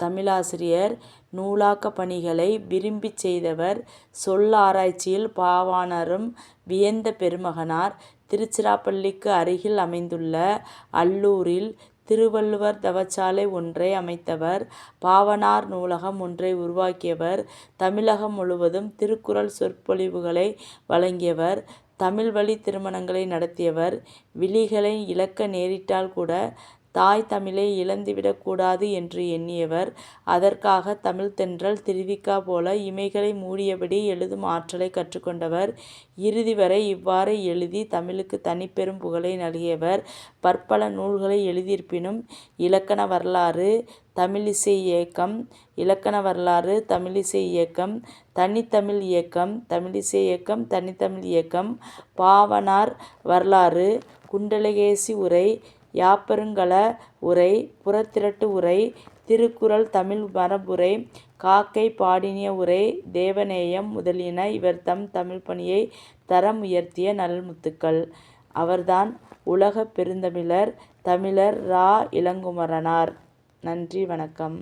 தமிழாசிரியர். நூலாக்கப் பணிகளை விரும்பிச் செய்தவர். சொல்லாராய்ச்சியில் பாவாணரும் வியந்த பெருமகனார். திருச்சிராப்பள்ளிக்கு அருகில் அமைந்துள்ள அல்லூரில் திருவள்ளுவர் தவச்சாலை ஒன்றை அமைத்தவர். பாவாணர் நூலகம் ஒன்றை உருவாக்கியவர். தமிழகம் முழுவதும் திருக்குறள் சொற்பொழிவுகளை வழங்கியவர். தமிழ்வழித் திருமணங்களை நடத்தியவர். விழிகளை இழக்க நேரிட்டால் கூட தாய் தமிழை இழந்துவிடக்கூடாது என்று எண்ணியவர். அதற்காக தமிழ்த்தென்றல் திருவிக்கா போல இமைகளை மூடியபடி எழுதும் ஆற்றலை கற்றுக்கொண்டவர் இறுதி வரை இவ்வாறு எழுதி தமிழுக்கு தனிப்பெரும் புகழை நல்கியவர். பற்பல நூல்களை எழுதியிருப்பினும் இலக்கண வரலாறு தமிழிசை இயக்கம் இலக்கண வரலாறு தமிழிசை இயக்கம் தனித்தமிழ் இயக்கம் தமிழிசை இயக்கம் தனித்தமிழ் இயக்கம் பாவனார் வரலாறு குண்டலகேசி உரை யாப்பருங்கல உரை புறத்திரட்டு உரை திருக்குறள் தமிழ் மரபுரை காக்கை பாடினிய உரை தேவநேயம் முதலியன இவர்தம் பணியை தரம் உயர்த்திய நல்முத்துக்கள். அவர்தான் உலகப் பெருந்தமிழர் தமிழர் இரா. இளங்குமரனார். நன்றி வணக்கம்.